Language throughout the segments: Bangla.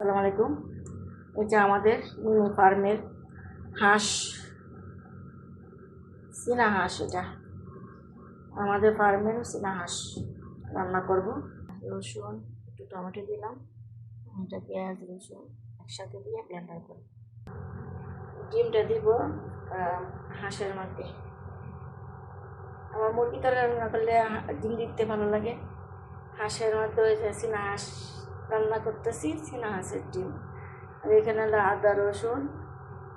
আসসালামু আলাইকুম। এটা আমাদের মিনি ফার্মের হাঁস চীনা হাঁস এটা। আমাদের ফার্মের চীনা হাঁস রান্না করব। রসুন, একটু টমেটো দিলাম এটা পেঁয়াজ, রসুন একসাথে দিয়ে ব্লেন্ডার করব। ডিমটা দিব হাঁসের মধ্যে আমার মুরগি তরকারি রান্না করলে ডিম দিতে ভালো লাগে। হাঁসের মধ্যে ওই চীনা হাঁস রান্না করতেছি চীনা হাঁসের ডিম। আর এখানে হলো আদা, রসুন,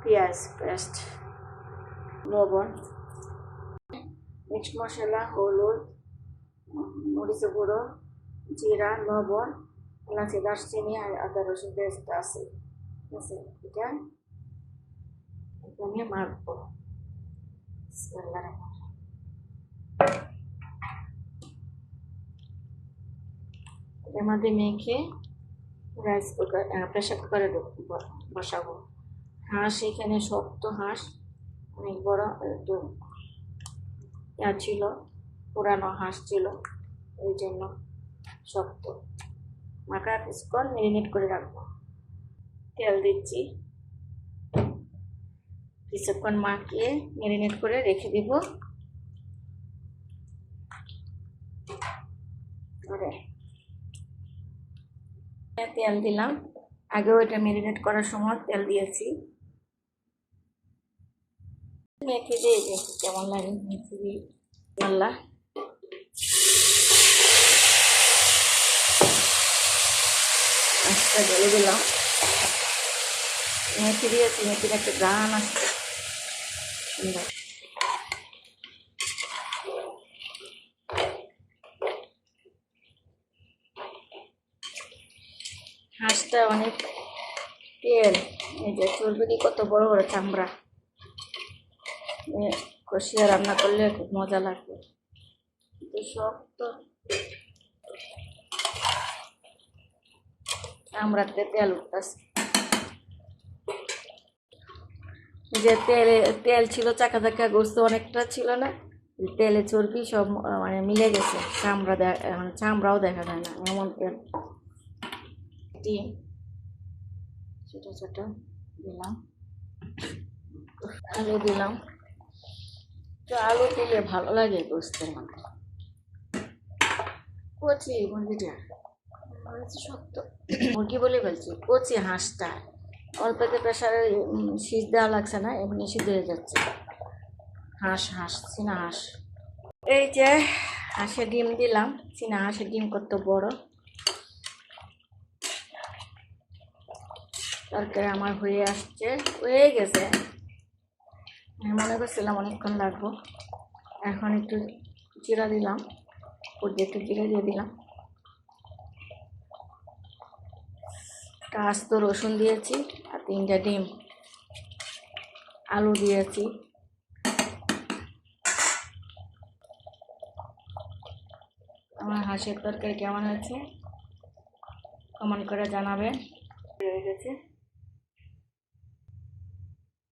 পেঁয়াজ পেস্ট, লবণ, মিক্সড মশলা, হলুদ মরিচ গুঁড়ো, জিরা, লবণ, এলাচি, দারচিনি আর আদা, রসুন পেস্ট আছে। ঠিক আছে, এটা এখানে মাখবো। এর মেখে রাইস কুকার প্রেশার কুকারে বসাবো। হাঁস এখানে শক্ত হাঁস, অনেক বড়, একটু ইয়া ছিল, পুরানো হাঁস ছিল, এই জন্য শক্ত। মাখা কিছুক্ষণ মেরিনেট করে রাখব। তেল দিচ্ছি। কিছুক্ষণ মাখিয়ে মেরিনেট করে রেখে দিব। তেল দিলাম। আগে ওইটা মেরিনেট করার সময় তেল দিয়েছি। মেখে দিয়ে দেখি কেমন লাগে। দিই আল্লাহ। আচ্ছা জলে দিলাম। মেথি দিয়েছি মেথির একটা গান আসছে সুন্দর। হাঁসটা অনেক তেল। এই যে চর্বি কত বড় বড় চামড়া। কষিয়ে রান্না করলে খুব মজা লাগবে। কিন্তু শক্ত চামড়াতে তেল উঠতেছে। যে তেলে, তেল ছিল, চাকা চাকা গোস্ত অনেকটা ছিল না? তেলে চর্বি সব মানে মিলে গেছে। চামড়া মানে চামড়াও দেখা যায় না, এমন তেল। ডিম ছোটো ছোটো দিলাম আলু দিলাম তো আলু দিলে ভালো লাগে গোস্তের মধ্যে কচি মুরগিটা শক্ত মুরগি বলে বলছি কচি হাঁসটা অল্পতে প্রেশারে সিজ দেওয়া লাগছে না এমনি সিদ্ধ হয়ে যাচ্ছে হাঁস হাঁস চীনা হাঁস এই যে হাঁসের ডিম দিলাম চীনা হাঁসের ডিম কত বড় তরকারি আমার হয়ে আসছে, হয়ে গেছে। আমি মনে করছিলাম অনেকক্ষণ লাগবো। এখন একটু জিরা দিলাম উপর একটু জিরা দিয়ে দিলাম। একটা তো রসুন দিয়েছি আর তিনটা ডিম। আলু দিয়েছি। আমার হাঁসের তরকারি কেমন হয়েছে? কমেন্ট করে জানাবেন হয়ে গেছে।